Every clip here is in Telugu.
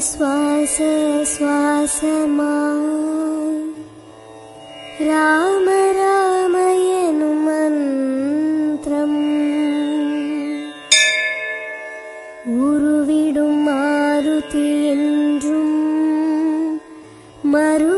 श्वास श्वास मा। राम रामयनुमन्त्रम् उरुविडुं मारुति मरु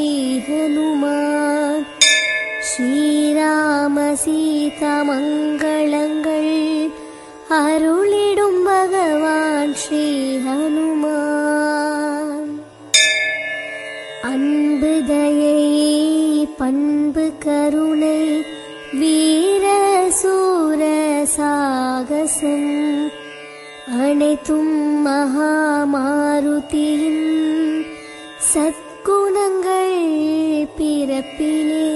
श्रीहनुमान् श्रीरामसीतमङ्गलङ्गल् अरुळिडुं भगवान् श्रीहनुमान् दयै पन्बु करुणै वीरसूरं महामारुती। பிறப்பிலே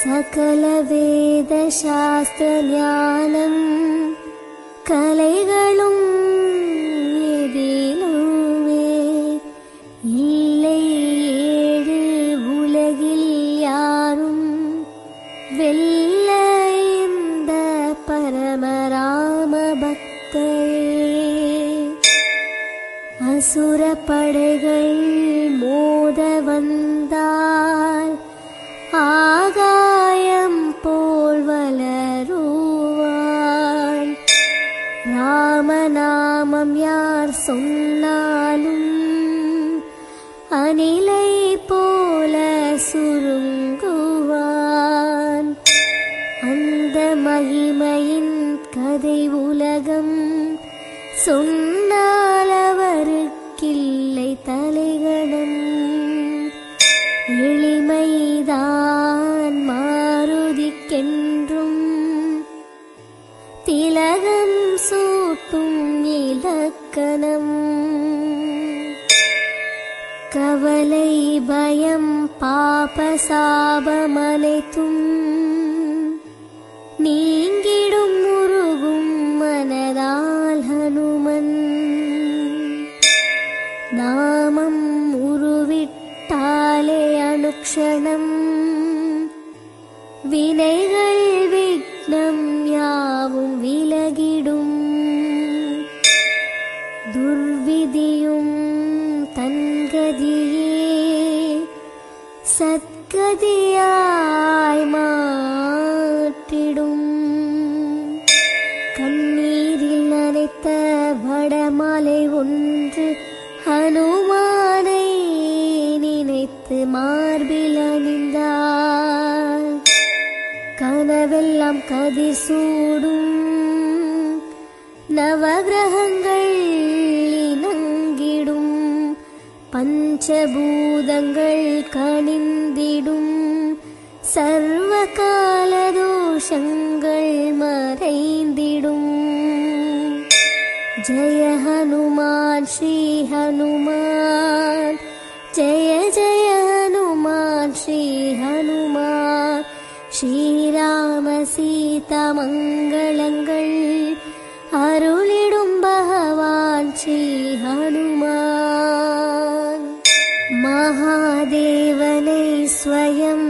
சகல வேத சாஸ்திர ஞானம் கலைகளும் எதிலுமே. இல்லை ஏழு உலகில் யாரும் வெல்ல இந்த பரமராம பக்தரே அசுர படைகள் இலக்கணம் கவலை பயம் பாப சாபமனைத்தும் நீங்கிடும் முருகும் மனதால் ஹனுமன் நாமம் உருவிட்டாலே அனுக்ஷணம் வினைகள் மார்பில் அணிந்தார் கனவெல்லாம் கதிர் சூடும் நவகிரகங்கள் இணங்கிடும் பஞ்சபூதங்கள் கணிந்திடும் சர்வ கால தோஷங்கள் மறைந்திடும். ஜய ஹனுமான் ஸ்ரீ ஹனுமான் ஜய ஜய ஹனுமான் ஸ்ரீ ஹனுமான் ஸ்ரீராம சீதா மங்களங்கள் அருளிடும் பகவான் ஸ்ரீ ஹனுமான் மகாதேவனை ஸ்வயம்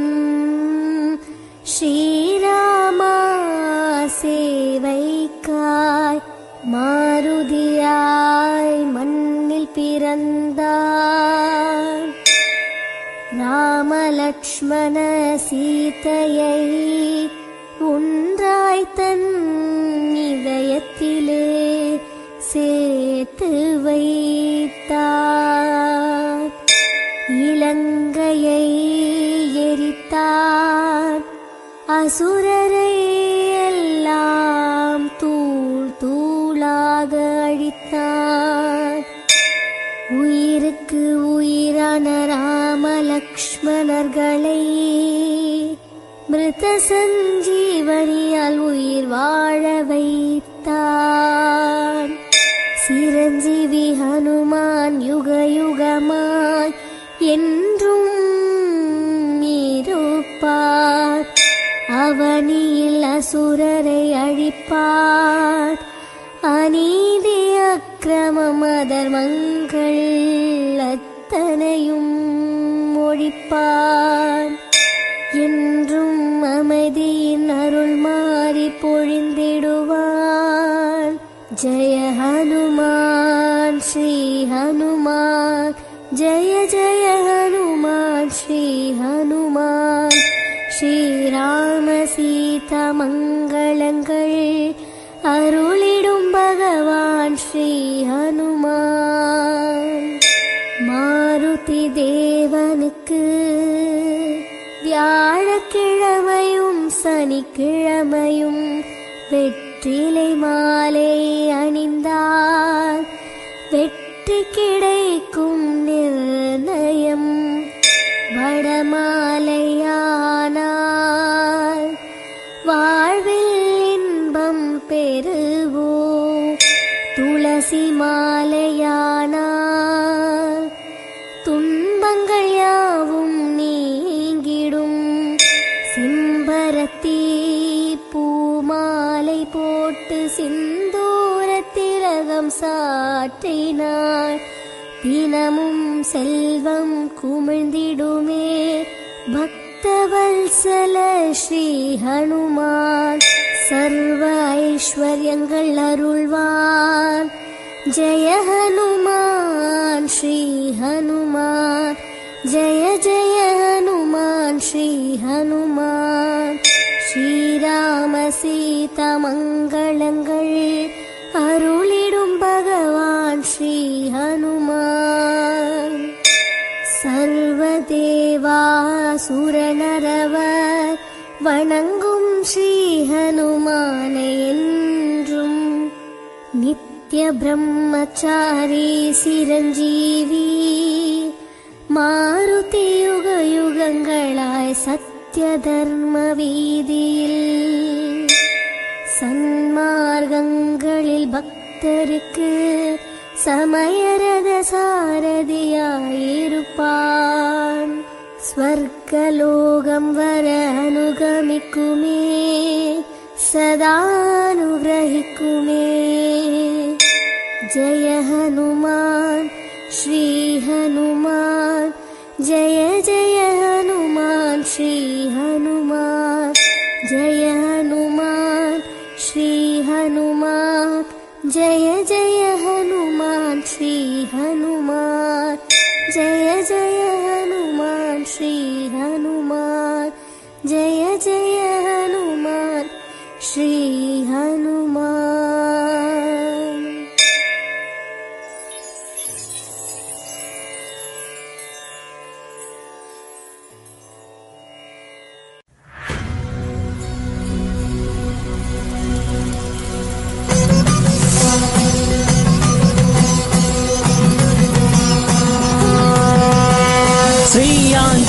ஸ்ரீராமா சேவைக்காய் மாருதியாய் மண்ணில் பிறந்தார் லக்ஷ்மண சீதையை ஒன்றாய் தன் இதயத்திலே சேர்த்து வைத்தார். இலங்கையை எரித்தார். அசுரரை மலர்களை மிருத சஞ்சீவனியால் உயிர் வாழ வைத்தான் சிரஞ்சீவி ஹனுமான் யுக யுகமாய் என்றும் இருப்பார். அவனியில் அசுரரை அழிப்பார். அநீதி அக்கிரமம் அதர்மங்கள் அத்தனையும் இருப்பார் என்றும் அமைதியின் அருள் மாறி பொழிந்திடுவார் ஜெய ஹனுமான் ஸ்ரீ ஹனுமான். வியாழக்கிழமையும் சனிக்கிழமையும் வெற்றிலை மாலை அணிந்தார். வெற்றி கிடைக்கும் நிர்ணயம் வடமாலையானார். வாழ்வில் இன்பம் பெறுவோ துளசி மாலையானார். துன்பங்கள் செல்வம் குமிழ்ந்திடுமே. பக்தவல்சல ஸ்ரீ ஹனுமான் சர்வ ஐஸ்வர்யங்கள் அருள்வான். ஜெய ஹனுமான் ஸ்ரீ ஹனுமான். ஜெய ஜெய ஹனுமான் ஸ்ரீ ஹனுமான். ஸ்ரீராம சீத மங்களங்கள் அருளிடும் பகவான் ஸ்ரீ ஹனுமான். சுரநரவர் வணங்கும் ஸ்ரீ ஹனுமானை என்றும் நித்ய பிரம்மச்சாரி சிரஞ்சீவி மாருதி யுக யுகங்களாய் சத்திய தர்ம வீதியில் சன்மார்க்கங்களில் பக்தருக்கு சமயரத சாரதியா स्वर्गलोकं वरानुगमिकु मे सदानुग्रहिकु मे जय हनुमान् श्रीहनुमान् जय जय हनुमान् श्रीहनुमान् जय हनुमान् श्रीहनुमान् जय जय हनुमान् श्रीहनुमान् जय जय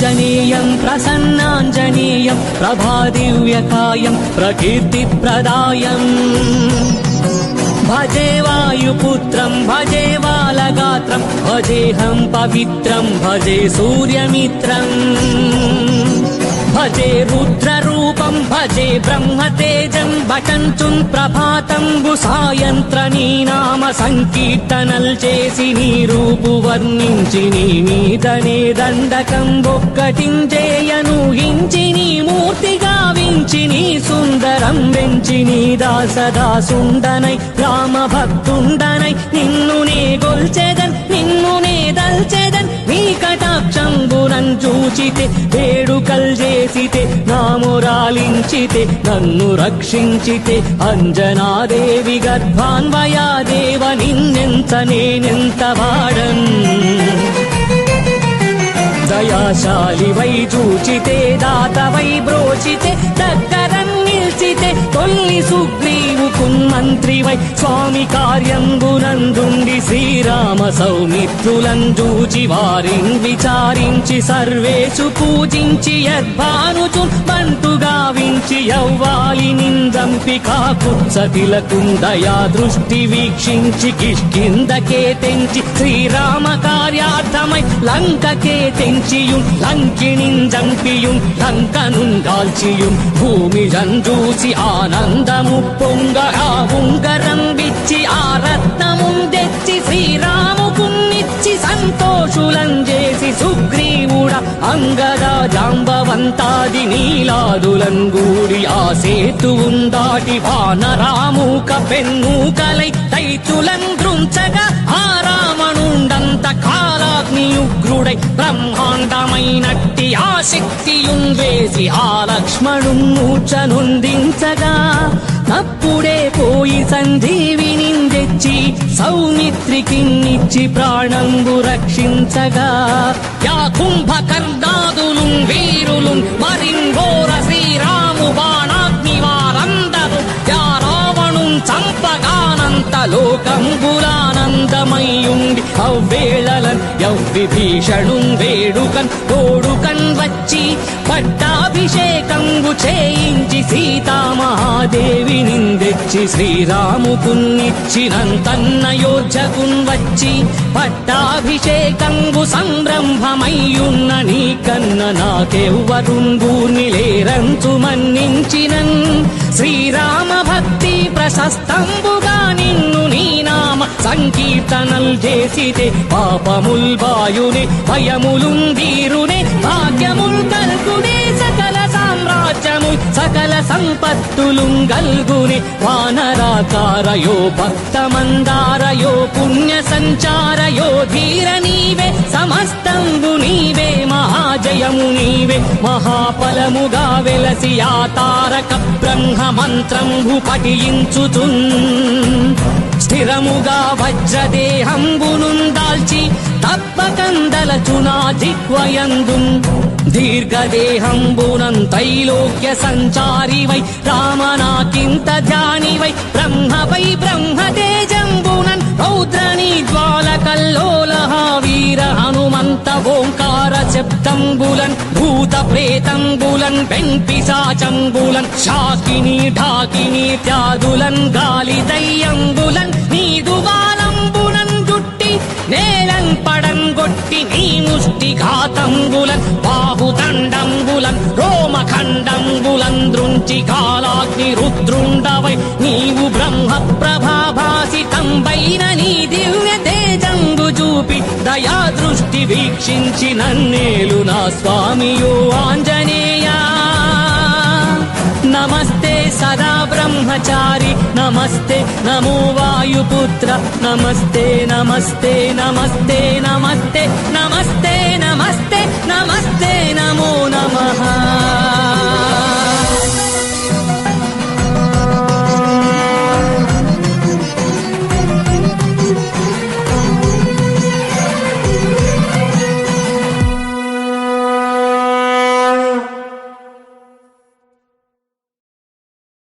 ఆంజనేయం ప్రసన్నాంజనేయం ప్రభాదివ్యకాయం ప్రకీర్తిప్రదాయం భజే వాయుపుత్రం భజే బాలగాత్రం భజేహం పవిత్రం భజే సూర్యమిత్రం భజే రుద్రరూపం భజే బ్రహ్మతేజం భటంచుం ప్రభాతంబు సాయంత్ర నీ నామ సంకీర్తనల్ చేసి నీ రూపు వర్ణించి నీ మీదనే దండకం ఒక్కటించేయను హించి నీ మూర్తిగా వించి నీ సుందరం వెంచి నీ దాసదాసుండనై రామ భక్తుండనై నిన్ను నే గొల్చెదన్ నామురాలించితే నన్ను రక్షించితే అంజనాదేవి గర్భాన్వయాదేవ నిన్నెంత నేనెంత వాడన్. దయాశాలి వై చూచితే దాత వై బ్రోచితే దగ్గర నిల్చితే తొల్లి సుగ్రీవుకు మంత్రి వై స్వామి కార్యంబునందుండి శ్రీరామ సౌమిత్రులంజూచి వారిని విచారించి సర్వేషు పూజించి యద్భానుచు బంటుగా వించి యవ్వాలి నిందంపి కాకుత్సతిలకుందయా దృష్టి వీక్షించి కిష్కిందకే తెంచి శ్రీరామ కార్యార్థమై లంకకే తెంచియుం లంకిణింజంపియుం లంకనుంగాల్చియుం భూమి జంజూసి ఆనందము పొంగ ఆ ఉంగరం విచ్చి ఆ రత్నముం తెచ్చి శ్రీరాముకున్నిచ్చి సంతోషులం చేసి సుగ్రీవుడ అంగద జాంబవంతాది నీలాదులం గూడి ఆ సేతువుం దాటి వానరామూక పెన్నుకలై తైతులం దృంచగా ఆ రావణుండంత కాలాగ్ని ఉగ్రుడై బ్రహ్మాండమైనట్టి ఆ శక్తియుం వేసి ఆ లక్ష్మణు మూర్ఛనుందించగా తప్పుడే పోయి సంజీవిని తెచ్చి సౌమిత్రికిన్నిచ్చి ప్రాణంబు రక్షించగా. యా కుంభకర్ణాదులు వీరులు మరింగోర శ్రీరాము బాణాగ్ని వారందరు యా రావణు చంపగానంత లోకంబులానందమయ్యుండి. అవ్వేళలన్ యవ్విభీషణు వేడుకన్ తోడుకన్ వచ్చి పట్టాభిషేకంబు చేయించి సీతామహాదేవి నిందెచ్చి శ్రీరాముకున్నిచ్చినంతన్నయోధ్యకున్ వచ్చి పట్టాభిషేకంబు సంరంభమయ్యున్న నీ కన్న నాకెవ్వరుంగూర్ని లేరంచు మన్నించినన్. శ్రీరామ భక్తి ప్రశస్తంబుగా నిన్ను నీ నామ సంకీర్తనల్ చేసితే పాపముల్ వాయునే భయములుం వీరునే భాగ్యముల్ కల్గునే సకల సామ్రాజ్యము సకల సంపత్తులు గల్గునే. వానరాకారయో భక్త మందారయో సంచారయో సమస్తంబు నీవే మహాజయము నీవే. మహాఫలముగా వెలసి ఆ తారక బ్రహ్మ మంత్రంబు పఠించుచున్. స్థిరముగా వజ్రదేహంబును దాల్చి తప్పకందలచునా జిహ్వయందు దీర్ఘదేహంబునం త్రైలోక్య సంచారివై రామనాకింత ధ్యానివై శబ్దంబులన్ భూత ప్రేతంబులన్ వెంపిశాచంబులన్ శాకిని ఢాకిని త్యాదులన్ గాలి దయ్యంబులన్ నీదువాలంబులన్ జుట్టి నేలన్ పడంగొట్టి నీ ముష్టి ఘాతంబులన్ బాహుదండంబులన్ రోమఖండంబులన్ దృంచి కాలాగ్ని రుద్రుండవై నీవు బ్రహ్మ ప్రభాభాసితంబైన నీ దివ్య చూపి దయా దృష్టి వీక్షించి నన్నేలు నా స్వామియో ఆంజనేయ. నమస్తే సదా బ్రహ్మచారి నమస్తే నమో వాయుపుత్ర నమస్తే నమస్తే నమస్తే నమస్తే నమస్తే నమస్తే